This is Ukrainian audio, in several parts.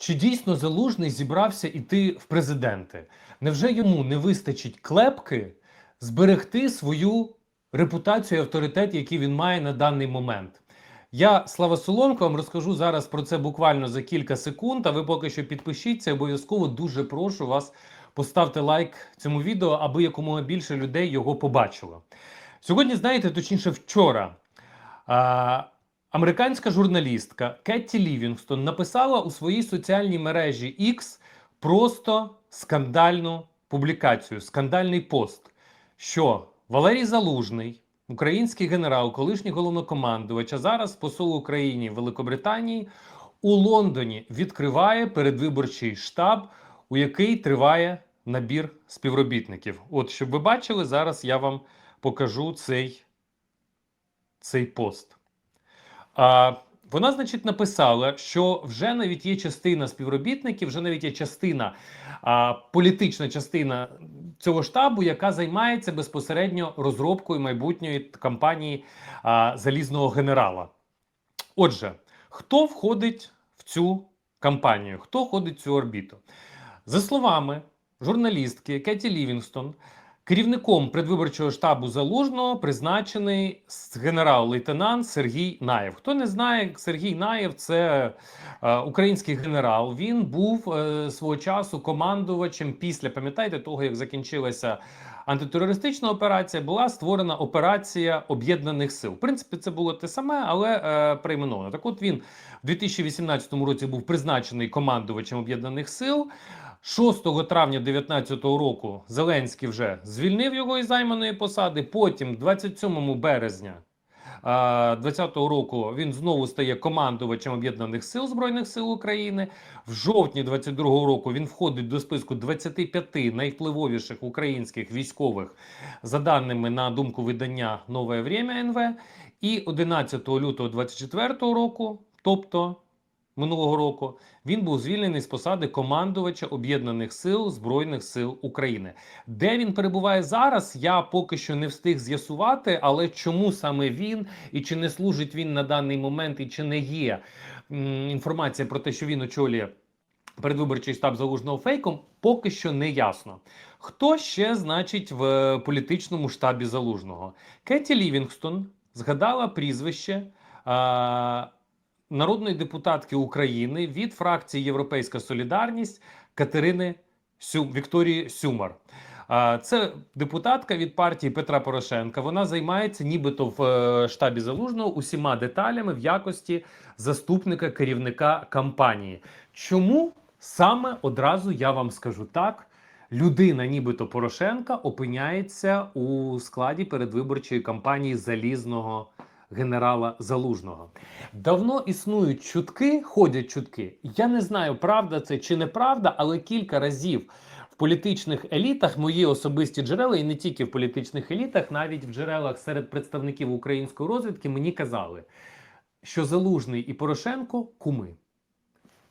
Чи дійсно залужний зібрався іти в президенти? Невже йому не вистачить клепки зберегти свою репутацію і авторитет, який він має на даний момент? Я, Слава Соломко, вам розкажу зараз про це буквально за кілька секунд. А ви поки що підпишіться. Обов'язково дуже прошу вас поставте лайк цьому відео, аби якомога більше людей його побачило. Сьогодні, знаєте, точніше, вчора. Американська журналістка Кетті Лівінгстон написала у своїй соціальній мережі X просто скандальну публікацію, скандальний пост, що Валерій Залужний, український генерал, колишній головнокомандувач, а зараз посол Україні в Великобританії, у Лондоні відкриває передвиборчий штаб, у який триває набір співробітників. От, щоб ви бачили, зараз я вам покажу цей, цей пост. А, вона, значить, написала, що вже навіть є частина співробітників, вже навіть є частина, а, політична частина цього штабу, яка займається безпосередньо розробкою майбутньої кампанії а, залізного генерала. Отже, хто входить в цю кампанію? Хто входить в цю орбіту? За словами журналістки Кеті Лівінгстон, Керівником предвиборчого штабу залужного призначений генерал-лейтенант Сергій Наєв. Хто не знає, Сергій Наєв це е, український генерал. Він був е, свого часу командувачем після, пам'ятаєте, того як закінчилася антитерористична операція, була створена операція об'єднаних сил. В принципі, це було те саме, але е, перейменовано. Так, от він в 2018 році був призначений командувачем об'єднаних сил. 6 травня 2019 року Зеленський вже звільнив його із займаної посади. Потім, 27 березня 2020 року, він знову стає командувачем об'єднаних сил збройних сил України. В жовтні 2022 року він входить до списку 25 найвпливовіших українських військових за даними на думку видання Нове Время НВ. І 11 лютого 2024 року, тобто минулого року він був звільнений з посади командувача об'єднаних сил збройних сил України. Де він перебуває зараз? Я поки що не встиг з'ясувати, але чому саме він і чи не служить він на даний момент, і чи не є інформація про те, що він очолює передвиборчий штаб залужного фейком, поки що не ясно. Хто ще значить в політичному штабі залужного? Кеті Лівінгстон згадала прізвище. Народної депутатки України від фракції Європейська Солідарність Катерини Сю... Вікторії Сюмар. Це депутатка від партії Петра Порошенка. Вона займається, нібито в е, штабі залужного усіма деталями в якості заступника керівника кампанії. Чому саме одразу я вам скажу так? Людина, нібито Порошенка, опиняється у складі передвиборчої кампанії залізного генерала Залужного. Давно існують чутки, ходять чутки. Я не знаю, правда це чи неправда, але кілька разів в політичних елітах мої особисті джерела, і не тільки в політичних елітах, навіть в джерелах серед представників української розвідки мені казали, що Залужний і Порошенко куми.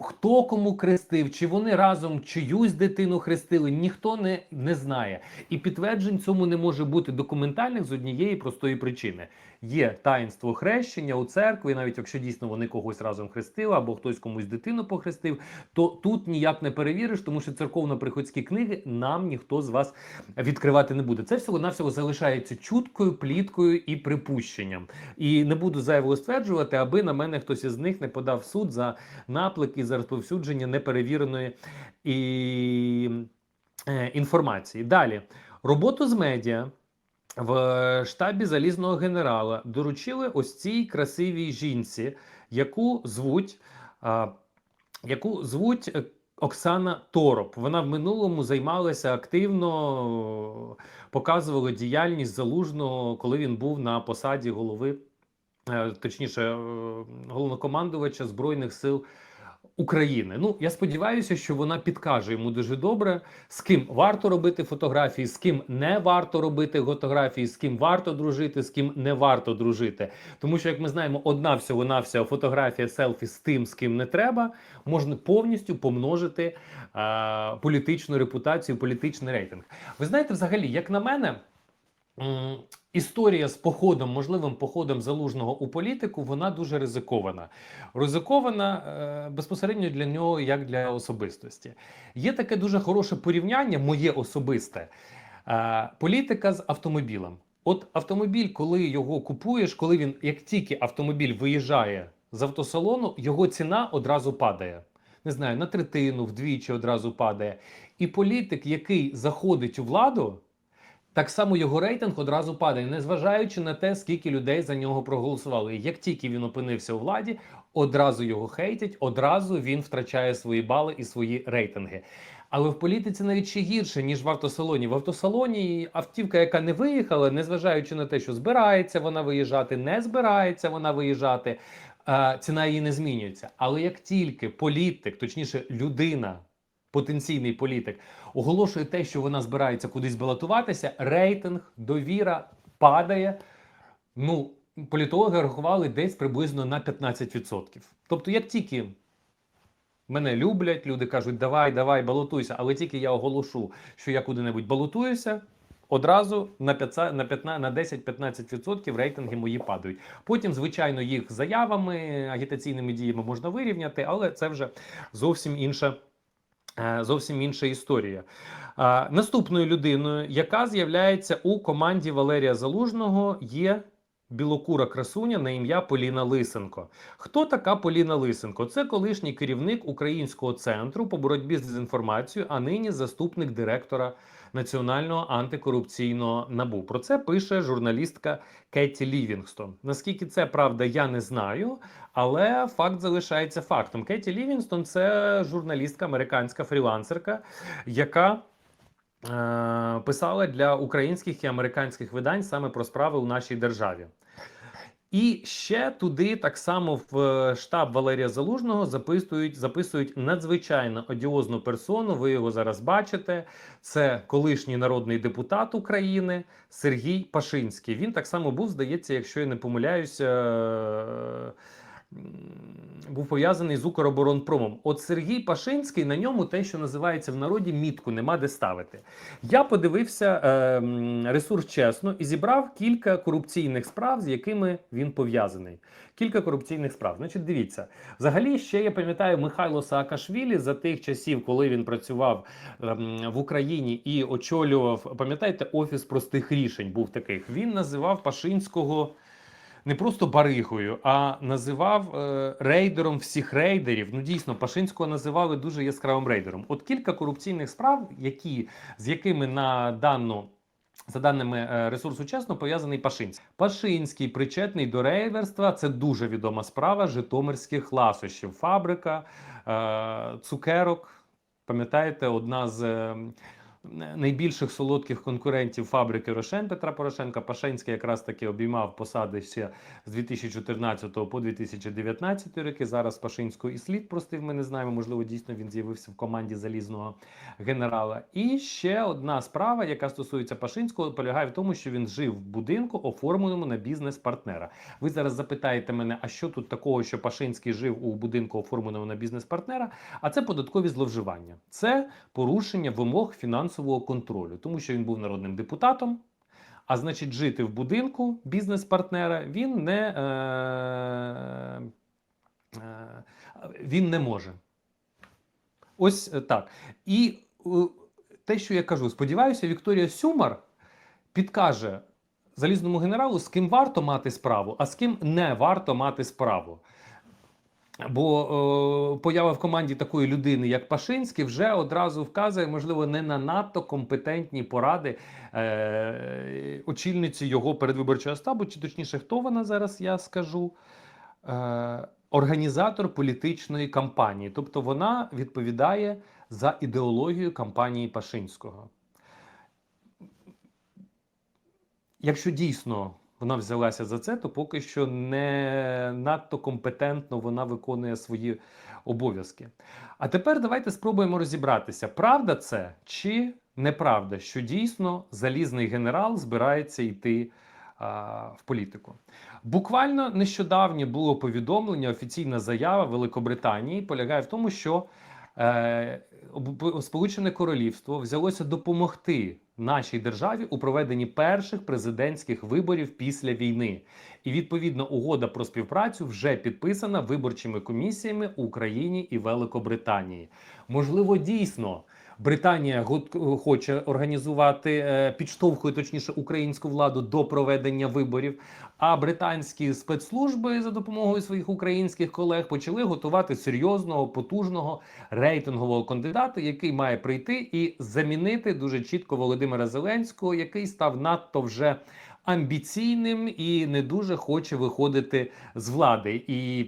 Хто кому хрестив, чи вони разом чиюсь дитину хрестили, ніхто не, не знає. І підтверджень цьому не може бути документальних з однієї простої причини: є таїнство хрещення у церкві, навіть якщо дійсно вони когось разом хрестили, або хтось комусь дитину похрестив, то тут ніяк не перевіриш, тому що церковно-приходські книги нам ніхто з вас відкривати не буде. Це всього навсього залишається чуткою, пліткою і припущенням. І не буду зайвого стверджувати, аби на мене хтось із них не подав суд за наплик і за розповсюдження неперевіреної і, е, інформації. Далі роботу з медіа. В штабі залізного генерала доручили ось цій красивій жінці, яку звуть, яку звуть е, Оксана Тороп. Вона в минулому займалася активно, показувала діяльність залужного, коли він був на посаді голови, е, точніше, головнокомандувача Збройних сил. України. Ну я сподіваюся, що вона підкаже йому дуже добре, з ким варто робити фотографії, з ким не варто робити фотографії, з ким варто дружити, з ким не варто дружити. Тому що, як ми знаємо, одна всього нався фотографія селфі з тим, з ким не треба, можна повністю помножити а, політичну репутацію, політичний рейтинг. Ви знаєте, взагалі, як на мене. Історія з походом, можливим походом залужного у політику, вона дуже ризикована. Ризикована е, безпосередньо для нього, як для особистості. Є таке дуже хороше порівняння, моє особисте. Е, політика з автомобілем. От автомобіль, коли його купуєш, коли він, як тільки автомобіль виїжджає з автосалону, його ціна одразу падає. Не знаю, на третину, вдвічі одразу падає. І політик, який заходить у владу, так само його рейтинг одразу падає, незважаючи на те, скільки людей за нього проголосували. Як тільки він опинився у владі, одразу його хейтять, одразу він втрачає свої бали і свої рейтинги. Але в політиці навіть ще гірше, ніж в автосалоні. В автосалоні автівка, яка не виїхала, незважаючи на те, що збирається вона виїжджати, не збирається вона виїжджати, е, ціна її не змінюється. Але як тільки політик, точніше, людина, потенційний політик, оголошує те, що вона збирається кудись балотуватися, рейтинг, довіра падає. Ну, політологи рахували десь приблизно на 15%. Тобто, як тільки мене люблять, люди кажуть, давай, давай, балотуйся, але тільки я оголошу, що я куди-небудь балотуюся. Одразу на 5, на 15, на 10-15% рейтинги мої падають. Потім, звичайно, їх заявами, агітаційними діями можна вирівняти, але це вже зовсім інша, зовсім інша історія. А, Наступною людиною, яка з'являється у команді Валерія Залужного, є білокура красуня на ім'я Поліна Лисенко. Хто така Поліна Лисенко? Це колишній керівник Українського центру по боротьбі з дезінформацією, а нині заступник директора Національного антикорупційного набу. Про це пише журналістка Кеті Лівінгстон. Наскільки це правда, я не знаю, але факт залишається фактом. Кеті Лівінгстон це журналістка, американська фрілансерка, яка. е, Писала для українських і американських видань саме про справи у нашій державі. І ще туди так само в е, штаб Валерія Залужного записують, записують надзвичайно одіозну персону. Ви його зараз бачите. Це колишній народний депутат України Сергій Пашинський. Він так само був, здається, якщо я не помиляюся. Був пов'язаний з Укроборонпромом. От Сергій Пашинський на ньому те, що називається в народі мітку, нема де ставити. Я подивився е, ресурс чесно і зібрав кілька корупційних справ, з якими він пов'язаний. Кілька корупційних справ. Значить, дивіться, взагалі ще я пам'ятаю Михайло Саакашвілі за тих часів, коли він працював ем, в Україні і очолював, пам'ятаєте, офіс простих рішень був таких. Він називав Пашинського. Не просто баригою, а називав е, рейдером всіх рейдерів. Ну дійсно, Пашинського називали дуже яскравим рейдером. От кілька корупційних справ, які з якими на дану за даними е, ресурсу чесно, пов'язаний Пашинський. Пашинський причетний до рейверства. Це дуже відома справа житомирських ласощів. Фабрика е, цукерок. Пам'ятаєте, одна з е, найбільших солодких конкурентів фабрики Рошен Петра Порошенка. Пашинський якраз таки обіймав посади ще з 2014 по 2019 роки. Зараз Пашинського і слід простив. Ми не знаємо. Можливо, дійсно він з'явився в команді залізного генерала. І ще одна справа, яка стосується Пашинського, полягає в тому, що він жив в будинку, оформленому на бізнес-партнера. Ви зараз запитаєте мене, а що тут такого, що Пашинський жив у будинку, оформленому на бізнес-партнера? А це податкові зловживання, це порушення вимог фінансового контролю, тому що він був народним депутатом. А значить, жити в будинку бізнес-партнера він не, е, е, він не може. Ось е, так. І е, те, що я кажу, сподіваюся, Вікторія Сюмар підкаже залізному генералу, з ким варто мати справу, а з ким не варто мати справу. Бо е, поява в команді такої людини, як Пашинський, вже одразу вказує, можливо, не на надто компетентні поради е, очільниці його передвиборчого штабу, чи точніше, хто вона зараз, я скажу. Е, Організатор політичної кампанії, тобто вона відповідає за ідеологію кампанії Пашинського. Якщо дійсно вона взялася за це, то поки що не надто компетентно вона виконує свої обов'язки. А тепер давайте спробуємо розібратися, правда це чи неправда, що дійсно залізний генерал збирається йти в політику. Буквально нещодавнє було повідомлення, офіційна заява Великобританії полягає в тому, що е, Сполучене Королівство взялося допомогти нашій державі у проведенні перших президентських виборів після війни. І відповідно угода про співпрацю вже підписана виборчими комісіями у Україні і Великобританії. Можливо, дійсно. Британія хоче організувати е, підштовхує точніше українську владу до проведення виборів. А британські спецслужби за допомогою своїх українських колег почали готувати серйозного, потужного рейтингового кандидата, який має прийти і замінити дуже чітко Володимира Зеленського, який став надто вже амбіційним і не дуже хоче виходити з влади. І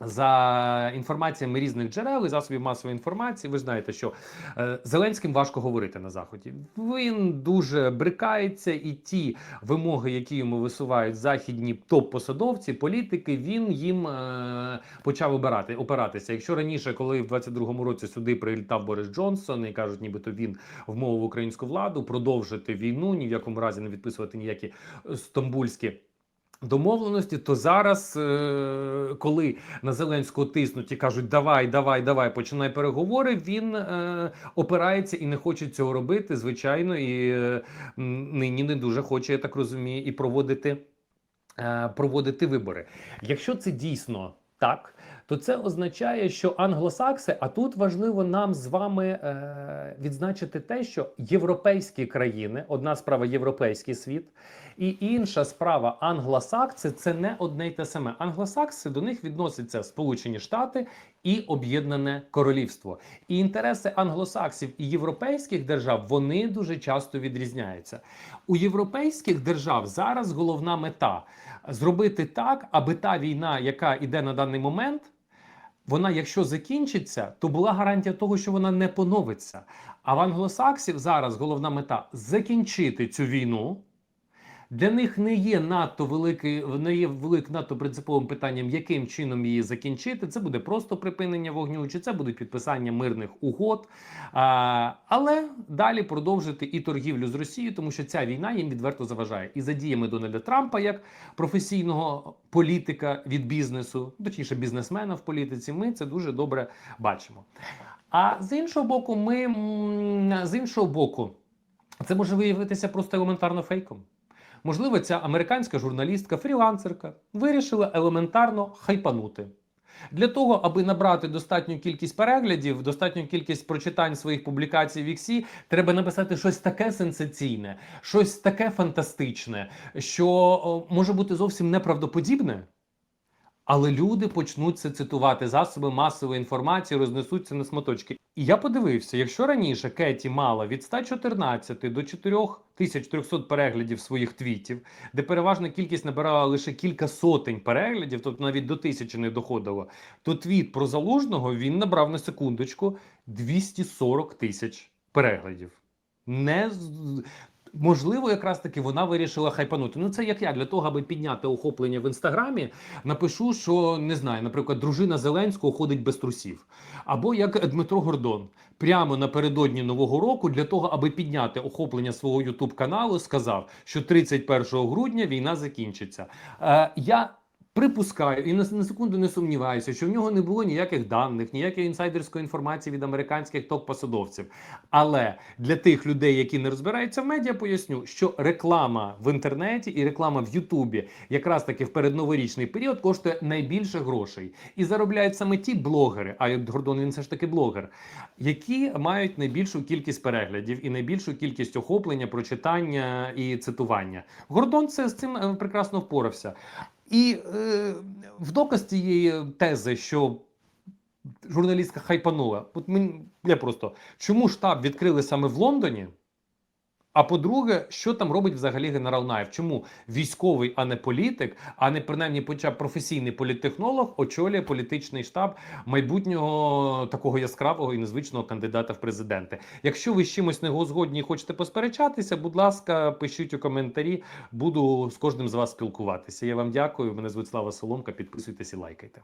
за інформаціями різних джерел і засобів масової інформації, ви знаєте, що е, Зеленським важко говорити на заході. Він дуже брикається, і ті вимоги, які йому висувають західні топ-посадовці, політики, він їм е, почав обирати опиратися. Якщо раніше, коли в 22-му році сюди прилітав Борис Джонсон і кажуть, нібито він вмовив українську владу продовжити війну, ні в якому разі не відписувати ніякі стамбульські. Домовленості, то зараз, е, коли на Зеленського тиснуть і кажуть, давай, давай, давай, починай переговори. Він е, опирається і не хоче цього робити. Звичайно, і е, нині не дуже хоче, я так розумію, і проводити, проводити вибори. Якщо це дійсно так, то це означає, що англосакси, а тут важливо нам з вами е, відзначити те, що європейські країни, одна справа європейський світ, і інша справа англосакси це не одне й те саме. Англосакси до них відносяться Сполучені Штати і Об'єднане Королівство. І інтереси англосаксів і європейських держав вони дуже часто відрізняються. У європейських держав зараз головна мета зробити так, аби та війна, яка йде на даний момент. Вона, якщо закінчиться, то була гарантія того, що вона не поновиться. А в англосаксів зараз головна мета закінчити цю війну. Для них не є надто великий, не є велик надто принциповим питанням, яким чином її закінчити. Це буде просто припинення вогню, чи це будуть підписання мирних угод. А, але далі продовжити і торгівлю з Росією, тому що ця війна їм відверто заважає. І за діями Дональда Трампа як професійного політика від бізнесу, точніше бізнесмена в політиці, ми це дуже добре бачимо. А з іншого боку, ми з іншого боку, це може виявитися просто елементарно фейком. Можливо, ця американська журналістка, фрілансерка, вирішила елементарно хайпанути. Для того, аби набрати достатню кількість переглядів, достатню кількість прочитань своїх публікацій в Іксі, треба написати щось таке сенсаційне, щось таке фантастичне, що може бути зовсім неправдоподібне. Але люди почнуть це цитувати засоби масової інформації, рознесуться на смоточки. І я подивився, якщо раніше Кеті мала від 114 до 4300 переглядів своїх твітів, де переважна кількість набирала лише кілька сотень переглядів, тобто навіть до тисячі не доходило, то твіт про залужного він набрав на секундочку 240 тисяч переглядів. Не Можливо, якраз таки вона вирішила хайпанути. Ну це як я для того, аби підняти охоплення в інстаграмі, напишу, що не знаю, наприклад, дружина Зеленського ходить без трусів, або як Дмитро Гордон прямо напередодні нового року для того, аби підняти охоплення свого Ютуб каналу, сказав, що 31 грудня війна закінчиться. Е, я Припускаю і на, на секунду не сумніваюся, що в нього не було ніяких даних, ніякої інсайдерської інформації від американських топ-посадовців. Але для тих людей, які не розбираються в медіа, поясню, що реклама в інтернеті і реклама в Ютубі, якраз таки в передноворічний період, коштує найбільше грошей. І заробляють саме ті блогери, а Гордон він все ж таки блогер, які мають найбільшу кількість переглядів і найбільшу кількість охоплення, прочитання і цитування. Гордон це з цим е, прекрасно впорався. І е, в доказ цієї тези, що журналістка хайпанула, от мені я просто чому штаб відкрили саме в Лондоні? А по-друге, що там робить взагалі генерал Наєв? Чому військовий, а не політик, а не принаймні хоча професійний політтехнолог очолює політичний штаб майбутнього такого яскравого і незвичного кандидата в президенти? Якщо ви з чимось не згодні і хочете посперечатися, будь ласка, пишіть у коментарі. Буду з кожним з вас спілкуватися. Я вам дякую. Мене звуть Слава Соломка. Підписуйтесь і лайкайте.